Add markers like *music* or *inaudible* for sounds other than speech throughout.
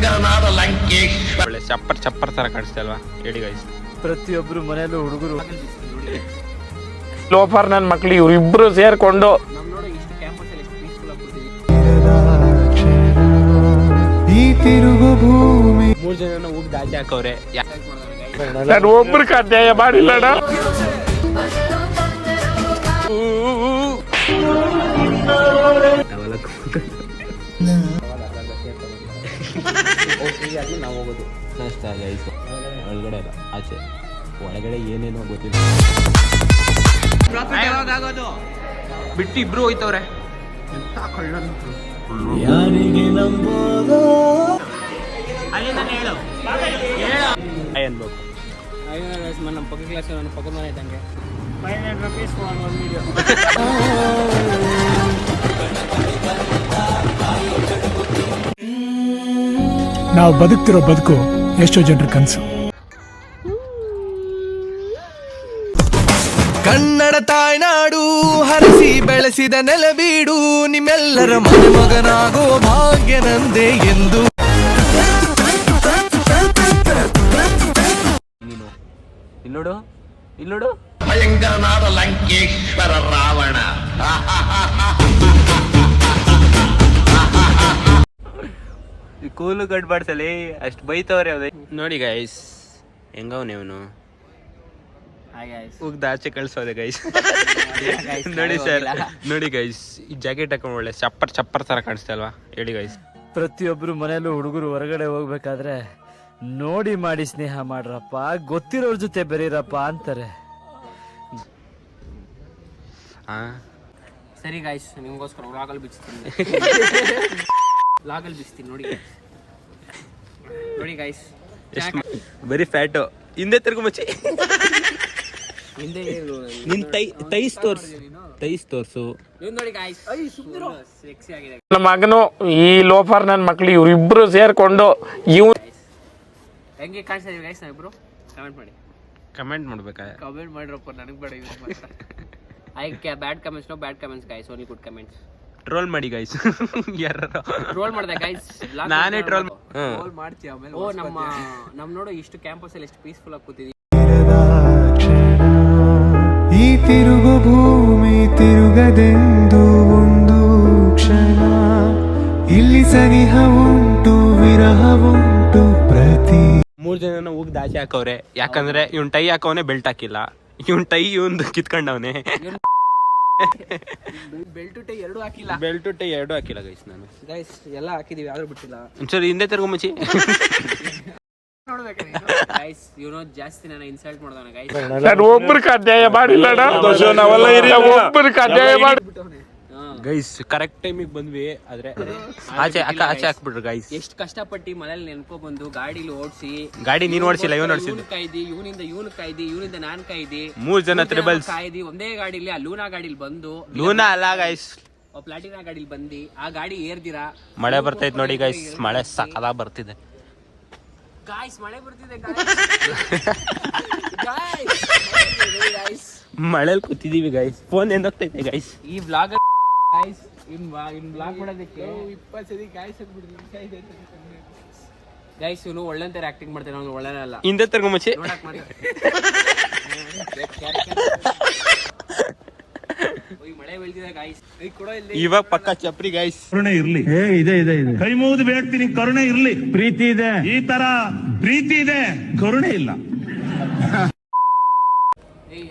ಭಯಂಕರನಾದ ಲಂಕೇಶ್ವರ ಒಳ್ಳೆ ಚಪ್ಪರ್ ಚಪ್ಪರ್ ತರ ಕಾಣಿಸ್ತಾ ಅಲ್ವಾ ಹೇಳಿ ಗೈಸ್ ಪ್ರತಿಯೊಬ್ರು ಮನೆಯಲ್ಲೂ ಹುಡುಗರು. ಲೋಫರ್ ನನ್ನ ಮಕ್ಳು ಇವ್ರಿಬ್ರು ಸೇರ್ಕೊಂಡು. ಈ ತಿರುಗು ಭೂಮಿ. ಮೂರ್ ಜನ ಹೋಗಿ ದಾಟಿ ಹಾಕವ್ರೆ. ನಾನು ಒಬ್ರಿಗೆ ಮಾಡಿಲ್ಲಣ್ಣ ನಾವು ಹೋಗೋದು. ಅಷ್ಟ ಗೈಸ್ ಒಳಗಡೆ. ಅಲ್ಲ ಆಚೆ. ಒಳಗಡೆ ಏನೇನೋ ಗೊತ್ತಿಲ್ಲ. ಬಿಟ್ಟು ಇಬ್ರು ಹೋಯ್ತವ್ರೆ. ಯಾರಿಗೆ ನಂಬೋದೋ? ಅನ್ಬೇಕು. ನಮ್ಮ ಪಕ್ಕ ಕ್ಲಾಸ್ ನನ್ನ ಪಕ್ಕದ ಮನೆ ಇದ್ದಂಗೆ. ಫೈವ್ ಹಂಡ್ರೆಡ್ ರುಪೀಸ್ ಒಂದು ವೀಡಿಯೋ ನಾವು ಬದುಕ್ತಿರೋ ಬದುಕು ಎಷ್ಟೋ ಜನರ ಕನಸು. ಕನ್ನಡ ತಾಯ್ನಾಡು ಹರಸಿ ಬೆಳೆಸಿದ ನೆಲಬೀಡು ನಿಮ್ಮೆಲ್ಲರ ಮಗನಾಗೋ ಭಾಗ್ಯ ನಂದೇ ಎಂದು ಇಲ್ನೋಡು ಇಲ್ಲೋಡು ಇಲ್ಲೋಡು ಭಯಂಕರನಾದ ಲಂಕೇಶ್ವರ ರಾವಣ. *laughs* ಕೂಲು ಕಟ್ಬಾಡ್ಸಲಿ ಅಷ್ಟು ಬೈತವ್ರೆ ಅದೇ ನೋಡಿ ಗೈಸ್ ಹೆಂಗವ್ನೆ ಇವನು? ಉಗ್ದ ಆಚೆ ಕಳ್ಸೋದೆ ಗೈಸ್ *laughs* *laughs* ನೋಡಿ ಸರ್ ನೋಡಿ ಗೈಸ್ ಈ ಜಾಕೆಟ್ ಹಾಕೊಂಡ್ ಒಳ್ಳೆ ಚಪ್ಪರ್ ಚಪ್ಪರ್ ತರ ಕಾಣಿಸ್ತಾ ಅಲ್ವಾ ಹೇಳಿ ಗೈಸ್ ಪ್ರತಿಯೊಬ್ರು ಮನೆಯಲ್ಲೂ ಹುಡುಗರು ಹೊರಗಡೆ ಹೋಗ್ಬೇಕಾದ್ರೆ ನೋಡಿ ಮಾಡಿ ಸ್ನೇಹ ಮಾಡ್ರಪ್ಪ ಗೊತ್ತಿರೋರ ಜೊತೆ ಬೆರೀರಪ್ಪ ಅಂತಾರೆ. ಹಾ ಸರಿ ಗಾಯ್ಸ್ ನಿಮ್ಗೋಸ್ಕರ ಬಿಚ್ತೀನಿ. *laughs* ವ್ಲಾಗಲ್ಲಿ ಬಿಸ್ತೀನಿ ನೋಡಿ. ನೋಡಿ ಗೈಸ್ ವೆರಿ ಬರೀ ಫ್ಯಾಟು ಹಿಂದೆ ತಿರ್ಗು ಮಚ್ಚಿ. ಹಿಂದೆ ನಿನ್ ತೈ ತೈಸ್ ತೋರ್ಸು. ತೈಸ್ ತೋರ್ಸು. ನೋಡಿ ಗಾಯ್ಸ್ ಸೆಕ್ಸಿ ಆಗಿದೆ. ನನ್ನ ಮಗನು ಈ ಲೋಫರ್ ನನ್ನ ಮಕ್ಳು ಇವ್ರಿಬ್ರು ಸೇರ್ಕೊಂಡು ಇವ್ ಹೆಂಗೆ ಕಾಣಿಸ್ತಾ ಇದೀವಿ ಗಾಯ್ಸ್ ನಾವಿಬ್ರು? ಕಮೆಂಟ್ ಮಾಡಿ. ಕಮೆಂಟ್ ಮಾಡ್ಬೇಕಾ? ಕಮೆಂಟ್ ಮಾಡಿರಪ್ಪ ನನಗೆ ಬೇಡ ಐ ಕ್ಯಾ bad comments no bad comments guys only good comments troll ಮಾಡಿ ಗೈಸ್ ಯಾರು ಟ್ರೋಲ್ ಮಾಡಿದೆ ಗೈಸ್ ನಾನೇ ಟ್ರೋಲ್ ಓ ನಮ್ಮ *laughs* ನಮ್ ನೋಡು ಇಷ್ಟು ಕ್ಯಾಂಪಸ್ ಅಲ್ಲಿ ಎಷ್ಟು ಪೀಸ್ಫುಲ್ ಆಗಿ ಕೂತಿದೀವಿ ಈ ತಿರುಗು ಭೂಮಿ ತಿರುಗದೆಂದು ಒಂದು ಕ್ಷಣ. ಇಲ್ಲಿ ಸನಿಹ ಉಂಟು ವಿರಹ ಉಂಟು ಪ್ರತಿ ಮೂರ್ ಜನ ಹೋಗಿ ದಾಚಿ ಹಾಕವ್ರೆ. ಯಾಕಂದ್ರೆ ಇವನ್ ಟೈ ಹಾಕವನೆ ಬೆಲ್ಟ್ ಹಾಕಿಲ್ಲ. ಇವನ್ ಟೈ ಇವನ್ ಕಿತ್ಕೊಂಡವನೆ. *laughs* ಬೆಲ್ಟು ಟೈ ಎರಡು ಹಾಕಿಲ್ಲ. ಬೆಲ್ಟ್ ಟೈ ಎರಡು ಹಾಕಿಲ್ಲ ಗೈಸ್ ನಾನು. ಗೈಸ್ ಎಲ್ಲ ಹಾಕಿದೀವಿ ಯಾರು ಬಿಟ್ಟಿಲ್ಲ. ಒಂಚೂರು ಹಿಂದೆ ತಿರ್ಗು ಮುಚ್ಚಿ. ಗೈಸ್ ಇವನು ಜಾಸ್ತಿ ನನ್ನ ಇನ್ಸಲ್ಟ್ ಮಾಡ್ದವನ ಗೈಸ್ ನಾನು ಅಧ್ಯಾಯ ಮಾಡಿಲ್ಲ ನಾವೆಲ್ಲ ಒಬ್ರಿಗೆ ಅನ್ಯಾಯ ಮಾಡಿ ಗೈಸ್ ಕರೆಕ್ಟ್ ಟೈಮಿಗೆ ಬಂದ್ವಿ ಆದ್ರೆ ಆಚೆ ಅಕ್ಕ ಆಚೆ ಹಾಕ್ಬಿಟ್ರು ಗೈಸ್ ಎಷ್ಟು ಕಷ್ಟಪಟ್ಟು ಮನೇಲಿ ನೆನ್ಕೊ ಬಂದು ಗಾಡಿಲಿ ಓಡಿಸಿ ಗಾಡಿ ನೀನ್ ಓಡಿಸಿಲ್ಲ ಇವನ್ ಓಡಿಸಿದ್ದು. ಕಾಯ್ದಿ ಇವನಿಂದ ಇವನು ಕಾಯ್ದಿ ಇವನಿಂದ ನಾನ್ ಕಾಯ್ದಿ ಮೂರ್ ಜನ ತ್ರಿಬಲ್ಸ್ ಕಾಯ್ದಿ ಒಂದೇ ಗಾಡಿಲಿ ಆ ಲೂನಾ ಗಾಡಿಲಿ ಬಂದು ಲೂನಾ ಅಲ್ಲ ಗೈಸ್ ಪ್ಲಾಟಿನಾ ಗಾಡಿಲಿ ಬಂದಿ ಆ ಗಾಡಿ ಏರ್ದಿರಾ? ಮಳೆ ಬರ್ತೈತ್ ನೋಡಿ ಗೈಸ್ ಮಳೆ ಸಕಲ ಬರ್ತಿದೆ. ಗಾಯ್ಸ್ ಮಳೆ ಬರ್ತಿದೆ ಗಾಯ್ಸ್ *laughs* ಮಳೆಲ್ ಕೂತಿದೀವಿ ಗೈಸ್ ಫೋನ್ ಎಂದೋಗ್ತೈತೆ ಗೈಸ್ ಈ vlog guys in in block ಮಾಡೋದಕ್ಕೆ. ಇಪ್ಪತ್ತು ಸರಿ ಗಾಯ್ಸ್ ಗೈಸ್ ಇವನು ಒಳ್ಳೆಂತರ ಆಕ್ಟಿಂಗ್ ಮಾಡ್ತಾನೆ ಅವನು ಒಳ್ಳೆ ಅಲ್ಲ. ಹಿಂದೆ ತಿರ್ಗು ಮುಚ್ಚಿ. ಮಳೆ ಬೀಳ್ತಿದೆ ಗಾಯ್ಸ್ ಇಲ್ಲಿ. ಇವಾಗ ಪಕ್ಕ ಚಪ್ರಿ ಗೈಸ್ ಕರುಣೆ ಇರ್ಲಿ. ಇದೆ ಇದೆ ಇದೆ. ಕೈ ಮುಗಿದು ಬೇಡ್ತೀನಿ ಕರುಣೆ ಇರ್ಲಿ. ಪ್ರೀತಿ ಇದೆ. ಈ ತರ ಪ್ರೀತಿ ಇದೆ. ಕರುಣೆ ಇಲ್ಲ.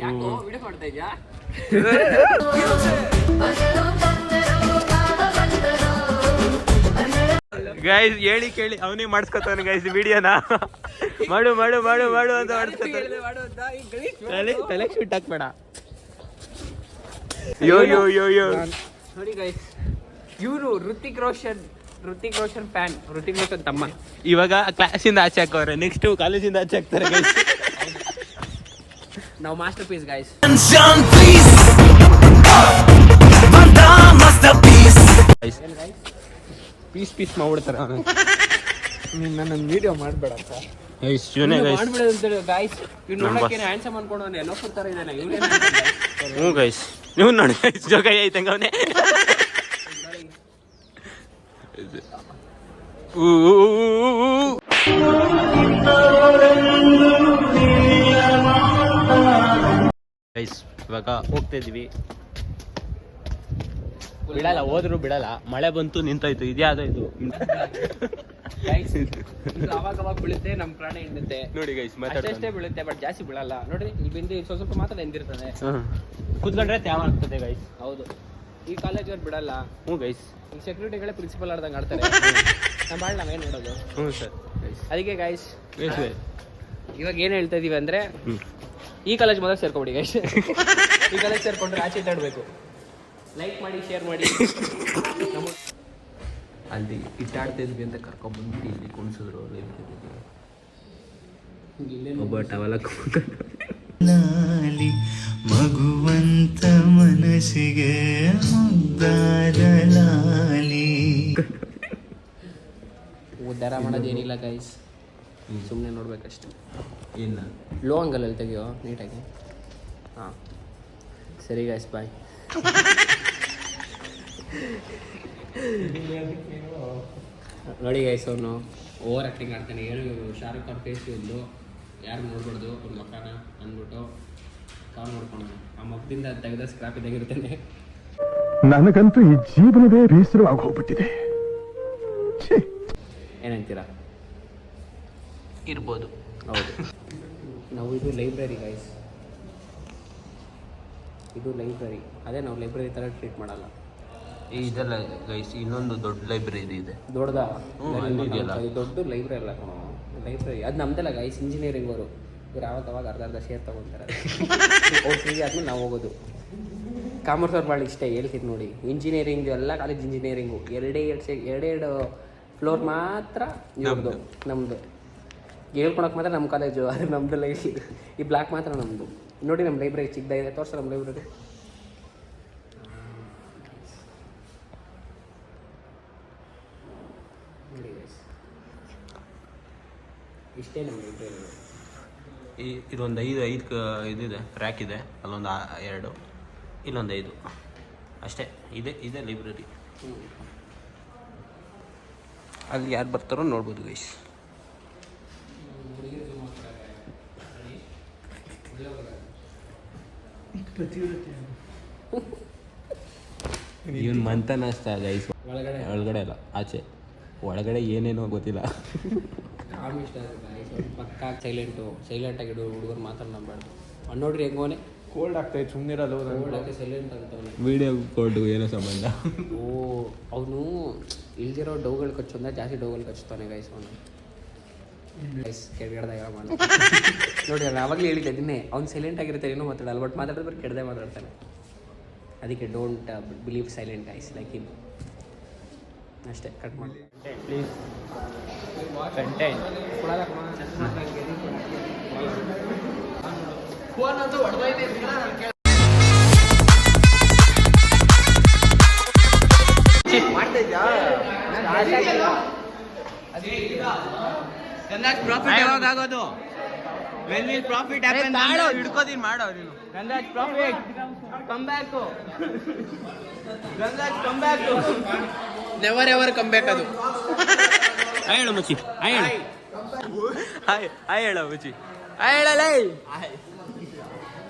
ಯಾಕೋ ವಿಡಿಯೋ ಮಾಡ್ತಾ ಇದ್ಯಾ? *laughs* ಗೈಸ್ ಹೇಳಿ ಕೇಳಿ. ಅವನೇ ಮಾಡಿಸ್ಕೊತಾನೆ ಗೈಸ್ ವಿಡಿಯೋನ. ಮಾಡು ಮಾಡು ಮಾಡು ಮಾಡು ಅಂತ ಮಾಡಿಸ್ಕೊತಾನೆ ತಲೆ ತಲೆ ಶೂಟ್ ಹಾಕ್ಬೇಡ. ಯೋ ಯೋ ಯೋ ಯೋ. ನೋಡಿ ಗೈಸ್ ಇವರು ಋತಿಕ್ ರೋಷನ್ ಋತಿಕ್ ರೋಷನ್ ಫ್ಯಾನ್ ಋತಿಕ್ ರೋಷನ್ ತಮ್ಮ. ಇವಾಗ ಕ್ಲಾಸಿಂದ ಆಚೆ ಹಾಕೋರೆ. ನೆಕ್ಸ್ಟ್ ಕಾಲೇಜಿಂದ ಆಚೆ ಹಾಕ್ತಾರೆ ಗೈಸ್ ನಾವು masterpiece guys guys piece piece ಮಾಡ್ಬಿಡ್ತಾರೆ ಅವನು. ನನ್ನ ವಿಡಿಯೋ ಮಾಡಬೇಡಪ್ಪ ಗೈಸ್ ಇವನೇ ಗೈಸ್ ಮಾಡ್ಬಿಡೋದು ಅಂತೇಳಿ ಗಾಯ್ಸ್ ಇವ್ನು ನೋಡಕ್ಕೆ ಹ್ಯಾಂಡ್ಸಮ್ ಅನ್ಕೊಂಡು ಎಲ್ಲೋ ತರ ಇದ್ದಾನೆ. ಇವ್ನೇನ್ ಹ್ಞೂ ಗೈಸ್ ನೀವು ನೋಡಿ ಜೋಗ ಅವನೇ. ಗೈಸ್ ಇವಾಗ ಹೋಗ್ತಾ ಇದೀವಿ ಬಿಡಲ್ಲ ಹೋದ್ರು ಬಿಡಲ್ಲ. ಮಳೆ ಬಂತು ನಿಂತೋಯ್ತು. ಇದ್ಯಾವುದೋ ಇದು? ಅವಾಗ ಅವಾಗ ಬೀಳುತ್ತೆ ನಮ್ಮ ಪ್ರಾಣ ಹಿಂಡುತ್ತೆ. ನೋಡಿ ಗೈಸ್ ಅಷ್ಟೇ ಬೀಳುತ್ತೆ ಬಟ್ ಜಾಸ್ತಿ ಬೀಳಲ್ಲ. ನೋಡಿ ಇಲ್ಲಿ ಬಿಂದು ಸ್ವಲ್ಪ ಸ್ವಲ್ಪ ಮಾತ್ರ ಎಂದಿರ್ತದೆ ಕೂತ್ಕೊಂಡ್ರೆ ತ್ಯಾವ ಆಗ್ತದೆ ಗೈಸ್ ಹೌದು. ಈ ಕಾಲೇಜವ್ರು ಬಿಡಲ್ಲ. ಹ್ಞೂ ಗೈಸ್ ಈ ಸೆಕ್ಯೂರಿಟಿಗಳೇ ಪ್ರಿನ್ಸಿಪಲ್ ಆಡ್ದಂಗೆ ಆಡ್ತಾರೆ. ನಮ್ಮ ಬಾಳ್ ನಾವೇನು ನೋಡೋದು ಹ್ಞೂ ಸರ್ ಅದಕ್ಕೆ ಗೈಸ್ ಗೈಸ್ ಇವಾಗ ಏನು ಹೇಳ್ತಾ ಇದೀವಿ ಅಂದ್ರೆ ಈ ಕಾಲೇಜ್ ಮೊದಲು ಸೇರ್ಕೊಬಿಡಿ ಗೈಸ್ ಈ ಕಾಲೇಜ್ ಸೇರ್ಕೊಂಡ್ರೆ ಆಚೆ ಇದ್ದಾಡ್ಬೇಕು. ಲೈಕ್ ಮಾಡಿ ಶೇರ್ ಮಾಡಿ. ಅಲ್ಲಿ ಇಟ್ಟಾಡ್ತಿದ್ವಿ ಅಂತ ಕರ್ಕೊಂಡ್ಬಂದ್ಬಿಟ್ಟು ಇಲ್ಲಿ ಕುಣಿಸಿದ್ರು ಒಬ್ಬ ಟವಲ ಲಾಲಿ ಮಗುವಂತ ಮನಸ್ಸಿಗೆ ಮುದ್ದಾರಲಾಲಿ ಉದ್ದಾರ ಉದ್ಧಾರ ಮಾಡೋದೇನಿಲ್ಲ ಗೈಸ್ ಸುಮ್ಮನೆ ನೋಡ್ಬೇಕಷ್ಟೆ. ಇಲ್ಲ ಲೋ ಅಂಗಲಲ್ಲಿ ತೆಗಿಯೋ ನೀಟಾಗಿ ಹಾಂ. ಸರಿ ಗೈಸ್ ಬಾಯ್ ನೋಡಿ ಗೈಸ್ ಅವನು ಓವರ್ ಆಕ್ಟಿಂಗ್ ಆಡ್ತಾನೆ. ಏನು ಶಾರುಖ್ ಖಾನ್ ಫೇಸ್ ಇದ್ದು ಯಾರು ನೋಡ್ಬಾರ್ದು? ಅವ್ರ ಮಕ್ಕನ ಅಂದ್ಬಿಟ್ಟು ಕಾಲ್ ನೋಡ್ಕೊಂಡು ಆ ಮಗದಿಂದ ತೆಗೆದ ಸ್ಕ್ರಾಪ್ ತೆಗಿರ್ತಾನೆ ನನಗಂತೂ ಈ ಜೀವನವೇ ಬೇಸರವಾಗಿ ಹೋಗ್ಬಿಟ್ಟಿದೆ ಏನಂತೀರಾ? ಇರ್ಬೋದು. ಹೌದು. ನಾವು ಇದು ಲೈಬ್ರರಿ ಗೈಸ್ ಇದು ಲೈಬ್ರರಿ ಅದೇ ನಾವು ಲೈಬ್ರರಿ ಥರ ಟ್ರೀಟ್ ಮಾಡಲ್ಲ. ಇದೆಲ್ಲ ಗೈಸ್ ಇನ್ನೊಂದು ದೊಡ್ಡ ಲೈಬ್ರರಿ ಇದೆ. ದೊಡ್ಡದ? ಹ್ಮ್, ಅಲ್ಲಿ ಇದೆಯಲ್ಲ. ದೊಡ್ಡ ಲೈಬ್ರರಿ ಅಲ್ಲ ಕಣೋ. ಲೈಬ್ರರಿ ಅದು ನಮ್ದಲ್ಲ ಗೈಸ್ ಇಂಜಿನಿಯರಿಂಗ್ ಅವರು. ಇವ್ರು ಯಾವಾಗ ಅವಾಗ ಅರ್ಧ ಅರ್ಧ ಶೇರ್ ತಗೊಂತಾರೆ *laughs* ಅವ್ರು ಫ್ರೀ ಆದ್ಮೇಲೆ ನಾವು ಹೋಗೋದು. ಕಾಮರ್ಸ್ ಅವ್ರು ಭಾಳ ಇಷ್ಟ ಹೇಳ್ತಿದ್ ನೋಡಿ. ಇಂಜಿನಿಯರಿಂಗ್ ಎಲ್ಲ ಕಾಲೇಜ್ ಇಂಜಿನಿಯರಿಂಗು ಎರಡೇ ಎರಡು ಎರಡೇ ಎರಡು ಫ್ಲೋರ್ ಮಾತ್ರ ಇವ್ರದ್ದು ನಮ್ಮದು ಹೇಳ್ಕೊಳಕ್ ಮಾತ್ರ ನಮ್ಮ ಕಾಲೇಜು ಅದು ನಮ್ದೆಲ್ಲ ಲೈಫ್ ಈ ಬ್ಲಾಕ್ ಮಾತ್ರ ನಮ್ಮದು ನೋಡಿ ನಮ್ಮ ಲೈಬ್ರರಿ ಚಿಕ್ಕದಾಗಿದೆ ತೋರ್ಸ ನಮ್ಮ ಲೈಬ್ರರಿ ನೋಡಿ guys. ಇಷ್ಟೇ ನಮ್ಗೆ ಈ ಇದೊಂದು ಐದು ಐದು ಕ ಇದಿದೆ ರ್ಯಾಕ್ ಇದೆ ಅಲ್ಲೊಂದು ಆ- ಎರಡು ಇಲ್ಲೊಂದು ಐದು. ಅಷ್ಟೇ ಇದೆ ಇದೆ ಲೈಬ್ರರಿ ಅಲ್ಲಿ ಯಾರು ಬರ್ತಾರೋ ನೋಡ್ಬೋದು ಗೈಸ್ ಇವನ್ ಮಂತನ ಅಷ್ಟೇ ಗೈಸ್ ಒಳಗಡೆ. ಒಳಗಡೆ ಅಲ್ಲ ಆಚೆ. ಒಳಗಡೆ ಏನೇನೋ ಗೊತ್ತಿಲ್ಲ. ಕಾಮ್ ಇಷ್ಟ ಪಕ್ಕ ಸೈಲೆಂಟು ಸೈಲೆಂಟ್ ಆಗಿಡು ಹುಡುಗರು ಮಾತಾಡಬಾರ್ದು ಅವ್ನು ನೋಡ್ರಿ ಹೆಂಗೋನೆ ಕೋಲ್ಡ್ ಆಗ್ತಾ ಇತ್ತು ಸುಮ್ಮನಿರಲ್ಲ ಸೈಲೆಂಟ್ ಅಂತವನು ವಿಡಿಯೋ ಕೋಲ್ಡ್ ಏನೋ ಸಂಬಂಧ? ಓ ಅವನು ಇಲ್ದಿರೋ ಡೌಗಳು ಕಚ್ಚೋಂದ ಜಾಸ್ತಿ ಡೌಗಳು ಕಚ್ತಾನೆ ಗೈಸ್ ಅವನು. ಗೈಸ್ ಕೆಳಗಡೆ ಮಾಡ ನೋಡಿ ನಾನು ಆವಾಗಲೇ ಹೇಳಿದ್ದೆ ಅದನ್ನೇ ಅವ್ನು ಸೈಲೆಂಟ್ ಆಗಿರ್ತಾನೆ ಏನೋ ಮಾತಾಡಲ್ಲ ಬಟ್ ಮಾತಾಡಿದ್ರೆ ಬರೀ ಕೆಡದೆ ಮಾತಾಡ್ತಾನೆ. ಅದಕ್ಕೆ don't believe silent guys like him ಅಷ್ಟೇ ಕಟ್ ಮಾಡಿ. ಪ್ಲೀಸ್ ಕಂಟೆಂಟ್ ಪ್ರಾಫಿಟ್ ಯಾವಾಗ ಆಗೋದು ವೆನ್ ಪ್ರಾಫಿಟ್ ಮಾಡೋ ನೀನು ಗಂಗಾಜ್ profit come back come back never ever come back ಅದು. *laughs* ಹಾಯ್ ಹೇಳು ಮುಚ್ಚಿ ಹಾಯ್ ಹೇಳು. ಹಾಯ್ ಹಾಯ್ ಹೇಳು ಮುಚ್ಚಿ. ಹಾಯ್ ಹೇಳಲ್ಲ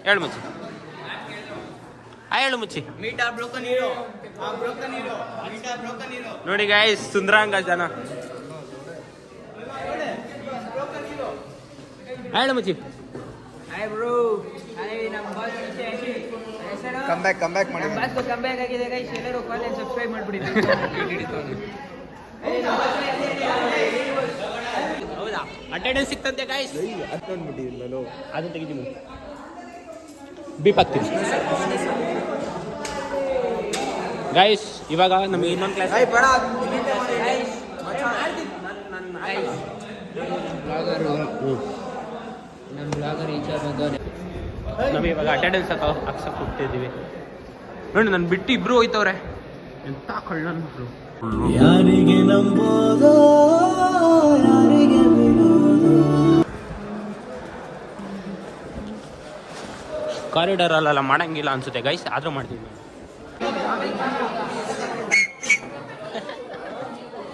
ಹೇಳು ಮುಚ್ಚಿ. ಹಾಯ್ ಹೇಳು ಮುಚ್ಚಿ. ನೋಡಿ ಗಾಯ್ಸ್ ಸುಂದ್ರಾಂಗ ಜನ. ಹೇಳು ಮುಚ್ಚಿ. ಹಾಯ್ ಬ್ರೋ ಹಾಯ್ ನಮ್ಮ ಬಾಸ್ ಹೆಸರು? ಕಮ್ ಬ್ಯಾಕ್ ಕಮ್ ಬ್ಯಾಕ್ ಮಾಡಿ. ಕಮ್ ಬ್ಯಾಕ್ ಆಗಿದೆ ಗೈಸ್ ಎಲ್ಲರೂ ಕಾಲೇಜ್ ಸಬ್ಸ್ಕ್ರೈಬ್ ಮಾಡ್ಬಿಡಿ. *laughs* ಹೌದಾ ಅಟೆಂಡೆನ್ಸ್ ಸಿಕ್ತಂತೆ ಗಾಯ್ಸ್ ಅದನ್ನ ತೆಗಿತೀನಿ. ಬೀಪ್ ಹಾಕ್ತೀನಿ ಗಾಯ್ಸ್ ಇವಾಗ ನಮಗೆ ಇನ್ನೊಂದು ಕ್ಲಾಸ್ ನಮಗೆ ಇವಾಗ ಅಟೆಂಡೆನ್ಸ್ ಹಾಕೋ ಹಾಕ್ಸಕ್ ಹೋಗ್ತಿದ್ದೀವಿ ನೋಡಿ ನಾನು ಬಿಟ್ಟು ಇಬ್ರು ಹೋಯ್ತವ್ರೆ. ಎಂತ ಕಳ್ಳನ್ ಯಾರಿಗೆ ನಂಬೋದೋ ಯಾರಿಗೆ ಕಾರಿಡಾರ್ ಅಲ್ಲೆಲ್ಲ ಮಾಡಂಗಿಲ್ಲ ಅನ್ಸುತ್ತೆ ಗೈಸ್ ಆದ್ರೂ ಮಾಡ್ತೀವಿ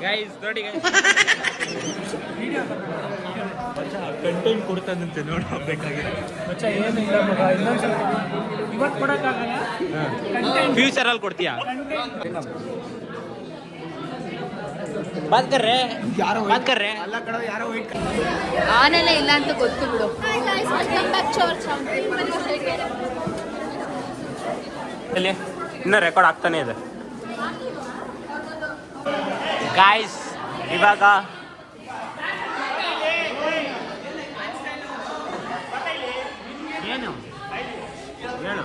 ಗೈಸ್ ನೋಡಿ *laughs* ಕಂಟೆಂಟ್ ಕೊಡ್ತಾನಂತೆ ನೋಡಬೇಕಾಗಿದೆ ಫ್ಯೂಚರ್ ಅಲ್ಲಿ ಕೊಡ್ತೀಯಾ? ಬಾತ್ ಕರ್ರೆ. ಬಾತ್ ಕರ್ರೆ. ಆನೆಲ್ಲ ಇಲ್ಲ ಅಂತ ಗೊತ್ತು ಬಿಡು. ಇಲ್ಲಿ ಇನ್ನೂ ರೆಕಾರ್ಡ್ ಆಗ್ತಾನೆ ಇದೆ. ಗಾಯ್ಸ್ ಇವಾಗ ಏನು ಹೇಳು.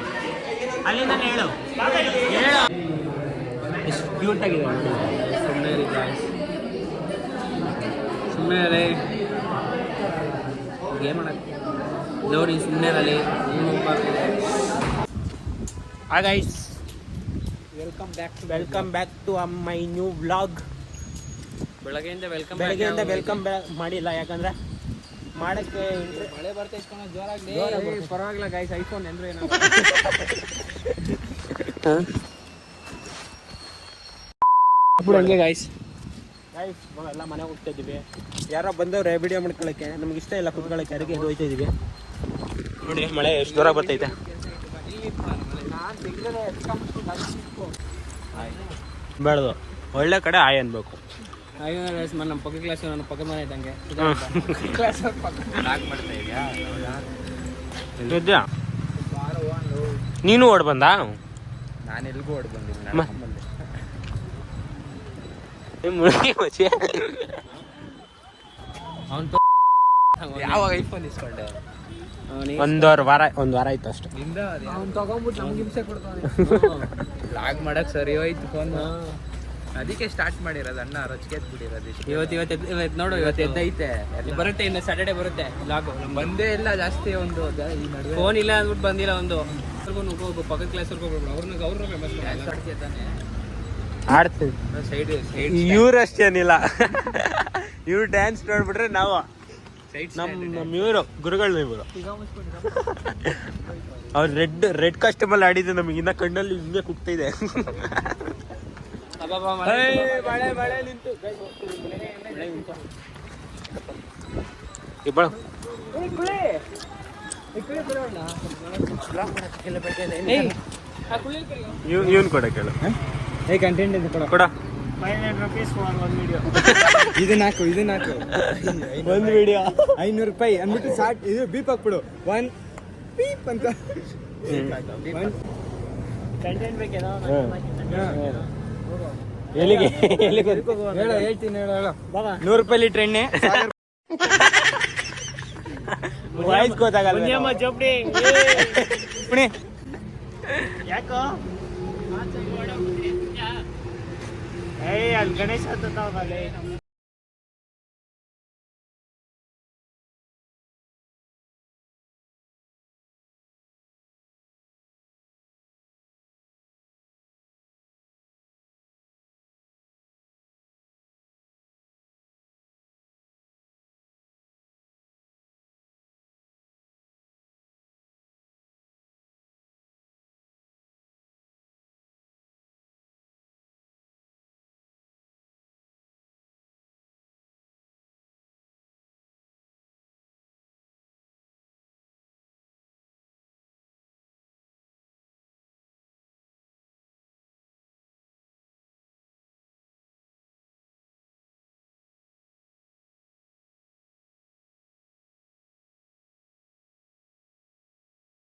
ಅಲ್ಲಿಂದ ಹೇಳು. ಹೇಳು. ಎಷ್ಟು ಕ್ಯೂಟ್ ಆಗಿದೆ ಸುಮ್ಮನೆ ಸುಮ್ಮನೆ ಗೇಮ್ ಮಾಡಕ್ಕೆ ನೋಡಿ ಸುಮ್ಮನೆ ಅಲ್ಲಿ hi guys welcome back to welcome back to my new vlog ಬೆಳಗ್ಗೆಯಿಂದ ವೆಲ್ಕಮ್ ಬೆಳಗ್ಗೆಯಿಂದ ವೆಲ್ಕಮ್ ಮಾಡಿಲ್ಲ. ಯಾಕಂದ್ರೆ ಮಾಡಕ್ಕೆ ಮಳೆ ಬರ್ತಾ ಇಸ್ಕೊಂಡು ಜೋರಾಗಿ ಪರವಾಗಿಲ್ಲ ಗಾಯ್ಸ್ ಐಫೋನ್ ಅಂದ್ರೆ ಏನೋ. ಹಂಗೆ ಗಾಯ್ಸ್ ಗೈಸ್ ಎಲ್ಲ ಮನೆ ಹೋಗ್ತಾ ಇದ್ದೀವಿ. ಯಾರೋ ಬಂದವ್ರೆ ವಿಡಿಯೋ ಮಾಡ್ಕೊಳಕ್ಕೆ. ನಮ್ಗೆ ಇಷ್ಟ ಇಲ್ಲ ಕುತ್ಕೊಳ್ಳೋಕೆ ಅದಕ್ಕೆ ಹೋಯ್ತಾ ಇದೀವಿ ನೋಡಿ ಮಳೆ ಎಷ್ಟು ದೂರ ಬರ್ತೈತೆ ಬೇಡದು. ಒಳ್ಳೆ ಕಡೆ ಆಯ್ ಅನ್ಬೇಕು. ಅಯ್ಯೋ ಗೈಸ್ ನಮ್ಮ ಪಕ್ಕ ಕ್ಲಾಸ್ ನನ್ನ ಪಕ್ಕದ ಮನೆ ಇದ್ದಂಗೆ. ನೀನು ಓಡ್ ಬಂದ? ನಾನು ಎಲ್ಗೂ ಓಡ್ ಬಂದಿಲ್ಲ ಮ- ಮುಳುಗಿ ಮಚ್ಚಿ. ಅವ್ನು ಯಾವಾಗ ಐಫೋನ್ ಇಸ್ಕೊಂಡೆ ಒಂದೂವರೆ ವಾರ ಒಂದು ವಾರ ಆಯ್ತು ಅಷ್ಟು. ಅವ್ನು ತಗೊಂಡ್ಬಿಟ್ಟು ನಮ್ಗೆ ಹಿಂಸೆ ಕೊಡ್ತಾನೆ. *laughs* ಲಾಗ್ ಮಾಡಕ್ ಸರಿ ಹೋಯ್ತು ಫೋನ್ ಅದಕ್ಕೆ ಸ್ಟಾರ್ಟ್ ಮಾಡಿರೋದು ಅಣ್ಣ ರಚಿಕೆ ಬಿಟ್ಟಿರೋದು ಇವತ್ತು ಇವತ್ತು ಇವತ್ತು ನೋಡು ಇವತ್ತು ಎದ್ದೈತೆ ಬರುತ್ತೆ ಇನ್ನು ಸ್ಯಾಟರ್ಡೆ ಬರುತ್ತೆ ಲಾಗು ಬಂದೇ ಇಲ್ಲ ಜಾಸ್ತಿ ಒಂದು ಫೋನ್ ಇಲ್ಲ ಅಂದ್ಬಿಟ್ಟು ಬಂದಿಲ್ಲ ಒಂದು. ಹೋಗು ಪಕ್ಕದ ಕ್ಲಾಸ್ವರೆಗೂ ಹೋಗ್ಬೇಕು ಅವ್ರನ್ನ ಅವ್ರನ್ನ ಫೇಮಸ್ ಆಡ್ತೀವಿ. ಸೈಡ್ ಸೈಡ್ ಇವ್ರು ಅಷ್ಟೇನಿಲ್ಲ ಇವ್ರು ಡ್ಯಾನ್ಸ್ ನೋಡ್ಬಿಟ್ರೆ ನಾವು ನಮ್ಮ ನಮ್ಮ ಇವರು ಗುರುಗಳು ಇವರು ಅವ್ರು ರೆಡ್ ರೆಡ್ ಕಾಸ್ಟ್ಯೂಮಲ್ಲಿ ಆಡಿದ್ದು ನಮಗೆ. ಇನ್ನ ಕಣ್ಣಲ್ಲಿ ಹಿಂಗೆ ಕುಗ್ತಾ ಇದೆ ಇಬ್ಬಳು ಇವನ್ ಕೊಡ ಕೇಳು. ಏ ಕಂಟೆಂಟ್ ಇದೆ ಕೊಡ. ಕೊಡ. *laughs* ಇದನ್ನ ಹಾಕು ಇದನ್ನ ಹಾಕು. ಒಂದು ವಿಡಿಯೋ ಐನೂರು ರೂಪಾಯಿ. ಅಂದ್ಬಿಟ್ಟು ಸಾಟ್ ಇದು ಬೀಪ್ ಹಾಕ್ಬಿಡು. ಒನ್ ಬೀಪ್ ಅಂತ. ಎಲ್ಲಿಗೆ? ಎಲ್ಲಿಗೆ? ಹೇಳು ಹೇಳ್ತೀನಿ ಹೇಳು ಹೇಳು. ನೂರು ರೂಪಾಯಿ ಲೀಟ್ರ್ ಎಣ್ಣೆ. ವಾಯ್ಸ್ ಗೊತ್ತಾಗಲ್ಲ ಜೋಪ್ಡಿ ಯಾಕೋ? ಏಯ್ ಅಲ್ಲಿ ಗಣೇಶ